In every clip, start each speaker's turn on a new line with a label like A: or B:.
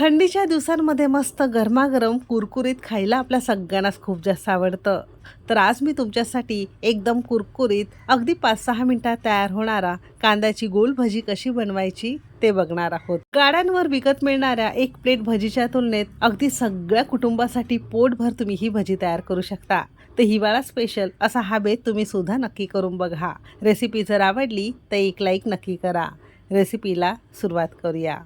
A: थंडीच्या दिवसांमध्ये मस्त गरमागरम कुरकुरीत खायला आपल्या सगळ्यांनाच खूप जास्त आवडतं. तर आज मी तुमच्यासाठी एकदम कुरकुरीत अगदी पाच सहा मिनिटात तयार होणारा कांद्याची गोल भजी कशी बनवायची ते बघणार आहोत. गाड्यांवर विकत मिळणाऱ्या एक प्लेट भजीच्या तुलनेत अगदी सगळ्या कुटुंबासाठी पोटभर तुम्ही ही भजी तयार करू शकता. तर हिवाळा स्पेशल असा हा बेत तुम्ही सुद्धा नक्की करून बघा. रेसिपी जर आवडली तर एक लाईक नक्की करा. रेसिपीला सुरुवात करूया.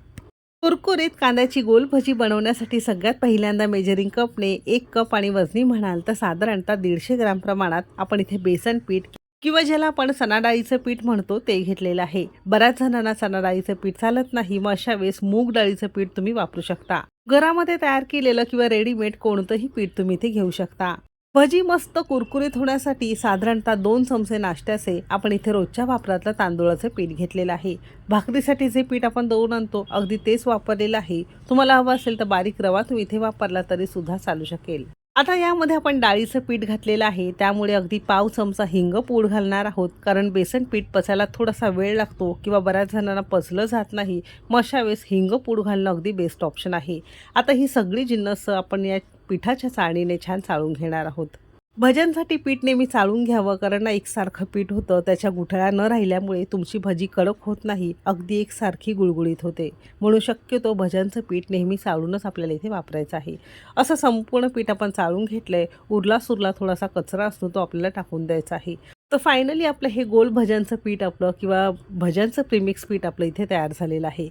A: कुरकुरीत कांद्याची गोल भजी बनवण्यासाठी सगळ्यात पहिल्यांदा मेजरिंग कपने एक कप आणि वजनी म्हणाल तर साधारणतः दीडशे ग्राम प्रमाणात आपण इथे बेसन पीठ किंवा ज्याला आपण सणाडाळीचं पीठ म्हणतो ते घेतलेलं आहे. बऱ्याच जणांना सणाडाळीचं पीठ चालत नाही मग अशा वेळेस मूग डाळीचं पीठ तुम्ही वापरू शकता. घरामध्ये तयार केलेलं किंवा रेडीमेड कोणतंही पीठ तुम्ही इथे घेऊ शकता. भजी मस्त कुरकुरीत होण्यासाठी साधारणतः दोन चमचे नाश्त्याचे आपण इथे रोजच्या वापरातलं तांदूळाचं पीठ घेतलेलं आहे. भाकरीसाठी जे पीठ आपण दळून आणतो अगदी तेच वापरलेलं आहे. तुम्हाला हवं असेल तर बारीक रवा तुम्ही इथे वापरला तरी सुद्धा चालू शकेल. आता यामध्ये आपण डाळीचं पीठ घातलेलं आहे. त्यामुळे अगदी पाव चमचा हिंग पूड घालणार आहोत. कारण बेसन पीठ पचायला थोडासा वेळ लागतो किंवा बऱ्याच जणांना पचलं जात नाही. मग अशा वेळेस हिंग पूड घालणं अगदी बेस्ट ऑप्शन आहे. आता ही सगळी जिन्नस आपण या पिठाच्या चाळणीने छान चाळून घेणार आहोत. भज्यांसाठी पीठ नेहमी चाळून घ्यावं कारण एकसारखं पीठ होतं त्याच्या गुठळ्या न राहिल्यामुळे तुमची भजी कडक होत नाही अगदी एकसारखी गुळगुळीत होते. म्हणून शक्यतो भज्यांचं पीठ नेहमी चाळूनच आपल्याला इथे वापरायचं आहे. असं संपूर्ण पीठ आपण चाळून घेतलं आहे उरला सुरला थोडासा कचरा असतो तो आपल्याला टाकून द्यायचा आहे. तर फायनली आपलं हे गोल भज्यांचं पीठ आपलं किंवा भज्यांचं प्रिमिक्स पीठ आपलं इथे तयार झालेलं आहे.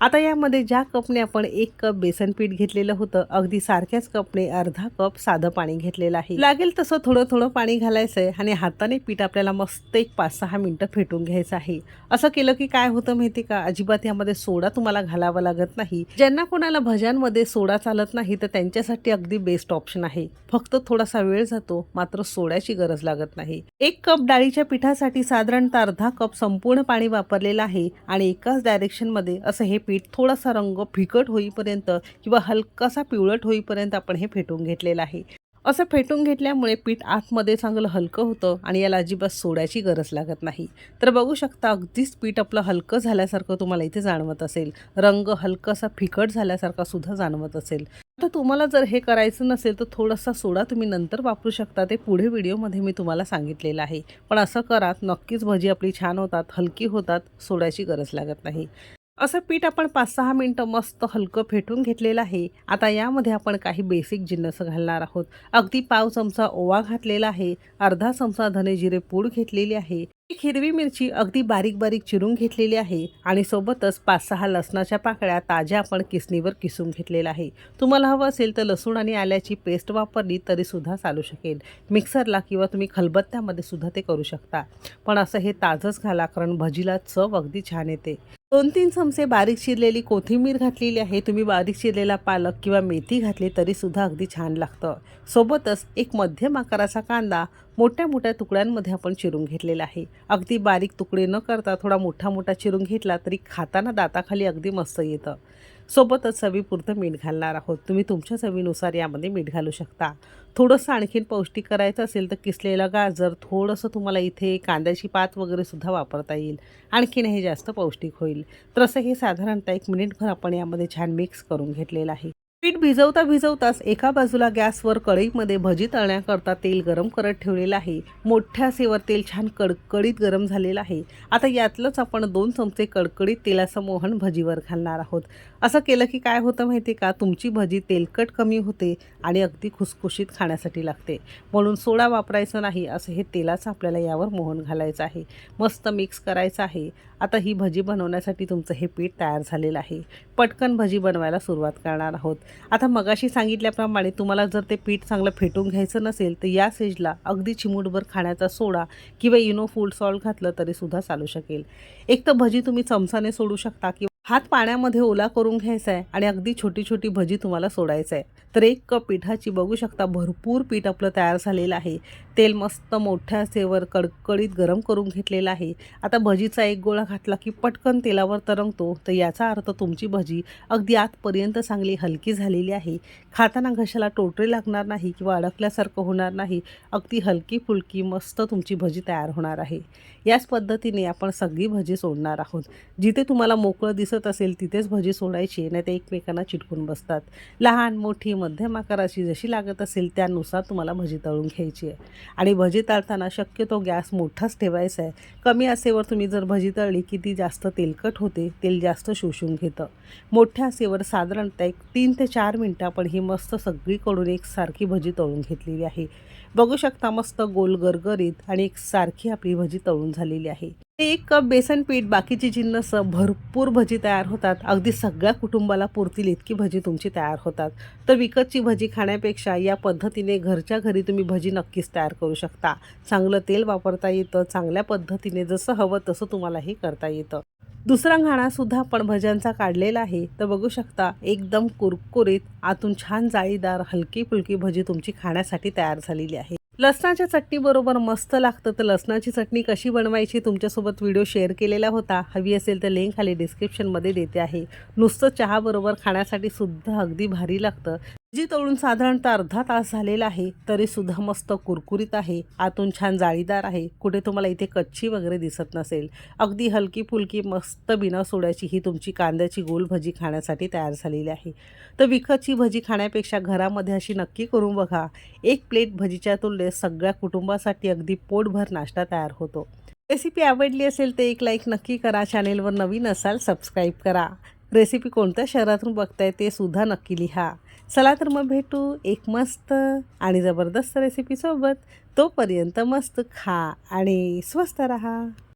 A: आता यामध्ये ज्या कपने आपण एक कप बेसन पीठ घेतलेलं होतं अगदी सारख्याच कपने अर्धा कप साधं पाणी घेतलेलं आहे. लागेल तसं थोडं थोडं पाणी घालायचं आहे आणि हाताने पीठ आपल्याला मस्त एक पाच सहा मिनटं फेटून घ्यायचं आहे. असं केलं की काय होतं माहिती का? अजिबात यामध्ये सोडा तुम्हाला घालावा लागत नाही. ज्यांना कोणाला भज्यांमध्ये सोडा चालत नाही तर त्यांच्यासाठी अगदी बेस्ट ऑप्शन आहे. फक्त थोडासा वेळ जातो मात्र सोड्याची गरज लागत नाही. एक कप डाळीच्या पिठासाठी साधारणतः अर्धा कप संपूर्ण पाणी वापरलेलं आहे आणि एकाच डायरेक्शनमध्ये असं हे पीठ थोडासा रंग फिकट होईपर्यंत किंवा हलकासा पिवळट होईपर्यंत आपण हे फेटून घेतलेलं आहे. असं फेटून घेतल्यामुळे पीठ आतमध्ये चांगलं हलकं होतं आणि याला अजिबात सोड्याची गरज लागत नाही. तर बघू शकता अगदीच पीठ आपलं हलकं झाल्यासारखं तुम्हाला इथे जाणवत असेल. रंग हलकासा फिकट झाल्यासारखा सुद्धा जाणवत असेल. आता तुम्हाला जर हे करायचं नसेल तर थोडासा सोडा तुम्ही नंतर वापरू शकता. ते पुढे व्हिडिओमध्ये मी तुम्हाला सांगितलेलं आहे. पण असं करा नक्कीच भजी आपली छान होतात हलकी होतात सोड्याची गरज लागत नाही. असं पीठ आपण पाच सहा मिनटं मस्त हलकं फेटून घेतलेलं आहे. आता यामध्ये आपण काही बेसिक जिन्नस घालणार आहोत. अगदी पाव चमचा ओवा घातलेला आहे. अर्धा चमचा धने जिरे पूड घेतलेली आहे. एक हिरवी मिरची अगदी बारीक बारीक चिरून घेतलेली आहे आणि सोबतच पाच सहा लसणाच्या पाकळ्या ताज्या आपण किसणीवर किसून घेतलेल्या आहे. तुम्हाला हवं असेल तर लसूण आणि आल्याची पेस्ट वापरली तरी सुद्धा चालू शकेल. मिक्सरला किंवा तुम्ही खलबत्त्यामध्ये सुद्धा ते करू शकता. पण असं हे ताजंच घाला कारण भजीला चव अगदी छान येते. दोन तीन चमचे बारीक चिरलेली कोथिंबीर घातलेली आहे. तुम्ही बारीक चिरलेला पालक किंवा मेथी घातली तरी सुद्धा अगदी छान लागतं. सोबतच एक मध्यम आकाराचा कांदा मोठ्या मोठ्या तुकड्यांमध्ये आपण चिरून घेतलेला आहे. अगदी बारीक तुकडे न करता थोडा मोठा मोठा चिरून घेतला तरी खाताना दाताखाली अगदी मस्त येतं. सोबतच चवीपुरतं मीठ घालणार आहोत. तुम्ही तुमच्या चवीनुसार यामध्ये मीठ घालू शकता. थोडंसं आणखीन पौष्टिक करायचं असेल तर किसलेलं गाजर थोडंसं तुम्हाला इथे कांद्याची पात वगैरे सुद्धा वापरता येईल. आणखीन हे जास्त पौष्टिक होईल. तर असं हे साधारणतः एक मिनिटभर आपण यामध्ये छान मिक्स करून घेतलेलं आहे. पीठ भिजवता भिजवताच एका बाजूला गॅसवर कढईमध्ये भजी तळण्याकरता तेल गरम करत ठेवलेलं आहे. मोठ्या सेवर तेल छान कडकडीत गरम झालेलं आहे. आता यातलंच आपण दोन चमचे कडकडीत तेलाचं मोहन भजीवर घालणार आहोत. असं केलं की काय होतं माहिती का? तुमची भजी तेलकट कमी होते आणि अगदी खुसखुशीत खाण्यासाठी लागते. म्हणून सोडा वापरायचं नाही असं हे तेलाचं आपल्याला यावर मोहन घालायचं आहे. मस्त मिक्स करायचं आहे. आता ही भजी बनवण्यासाठी तुमचं हे पीठ तयार झालेलं आहे. पटकन भजी बनवायला सुरुवात करणार आहोत. आता मगाशी सांगितल्याप्रमाणे तुम्हाला जर ते पीठ चांगलं फेटून घ्यायचं नसेल तर या सेजला अगदी चिमूटभर खाण्याचा सोडा किंवा इनो फूड सॉल्ट घातलं तरी सुद्धा चालू शकेल. एक तर भजी तुम्ही चमचाने सोडू शकता किंवा हात पाण्यामध्ये ओला करून घ्यायचा आहे आणि अगदी छोटी छोटी भजी तुम्हाला सोडायचं आहे तर एक कप पिठाची बघू शकता भरपूर पीठ आपलं तयार झालेलं आहे. तेल मस्त मोठ्या सेवर कडकडीत गरम करून घेतलेलं आहे. आता भजीचा एक गोळा घातला की पटकन तेलावर तरंगतो. तर याचा अर्थ तुमची भजी अगदी आतपर्यंत चांगली हलकी झालेली आहे. खाताना घशाला टोटरे लागणार नाही किंवा अडकल्यासारखं होणार नाही. अगदी हलकी फुलकी मस्त तुमची भजी तयार होणार आहे. याच पद्धतीने आपण सगळी भजी सोडणार आहोत. जिथे तुम्हाला मोकळं दिसत दिसत असेल तिथेच भजी सोडायची नाही ते एकमेकांना चिटकून बसतात. लहान मोठी मध्यम आकाराची जशी लागत असेल त्यानुसार तुम्हाला भजी तळून घ्यायची आहे. आणि भजी तळताना शक्यतो गॅस मोठाच ठेवायचा आहे. कमी आसेवर तुम्ही जर भजी तळली की ती जास्त तेलकट होते तेल जास्त शोषून घेतं. मोठ्या आसेवर साधारणतः एक तीन ते चार मिनटं आपण ही मस्त सगळीकडून एक सारखी भजी तळून घेतलेली आहे. बघू शकता मस्त गोल गरगरीत आणि एक सारखी आपली भजी तळून झालेली आहे. एक कप बेसन पीठ बाकीची जिन्नस भरपूर भजी तयार होतात. अगदी सगळ्या कुटुंबाला पुरतील इतकी भजी तुमची तयार होतात. तर विकतची भजी खाण्यापेक्षा या पद्धतीने घरच्या घरी तुम्ही भजी नक्कीच तयार करू शकता. चांगलं तेल वापरता येतं चांगल्या पद्धतीने जसं हवं तसं तुम्हाला हे करता येतं. दुसरा घाणासुद्धा आपण भज्यांचा काढलेला आहे. तर बघू शकता एकदम कुरकुरीत आतून छान जाळीदार हलकी फुलकी भजी तुमची खाण्यासाठी तयार झालेली आहे. लसणाच्या चटणीबरोबर मस्त लागतं. तर लसणाची चटणी कशी बनवायची तुमच्यासोबत व्हिडिओ शेअर केलेला होता. हवी असेल तर लिंक खाली डिस्क्रिप्शनमध्ये देते आहे. नुसतं चहाबरोबर खाण्यासाठी सुद्धा अगदी भारी लागतं. जी तळून साधारणतः अर्धा तास झालेला आहे तरीसुद्धा मस्त कुरकुरीत आहे आतून छान जाळीदार आहे. कुठे तुम्हाला इथे कच्ची वगैरे दिसत नसेल. अगदी हलकी फुलकी मस्त बिना सोड्याची ही तुमची कांद्याची गोल भजी खाण्यासाठी तयार झालेली आहे. तर विकतची भजी खाण्यापेक्षा घरामध्ये अशी नक्की करून बघा. एक प्लेट भजीच्या तुलनेत सगळ्या कुटुंबासाठी अगदी पोटभर नाश्ता तयार होतो. रेसिपी आवडली असेल तर एक लाईक नक्की करा. चॅनेलवर नवीन असाल सबस्क्राईब करा. रेसिपी कोणत्या शहरातून बघताय ते सुद्धा नक्की लिहा. चला तर मग भेटू एक मस्त आणि जबरदस्त रेसिपीसोबत तोपर्यंत मस्त खा आणि स्वस्त रहा.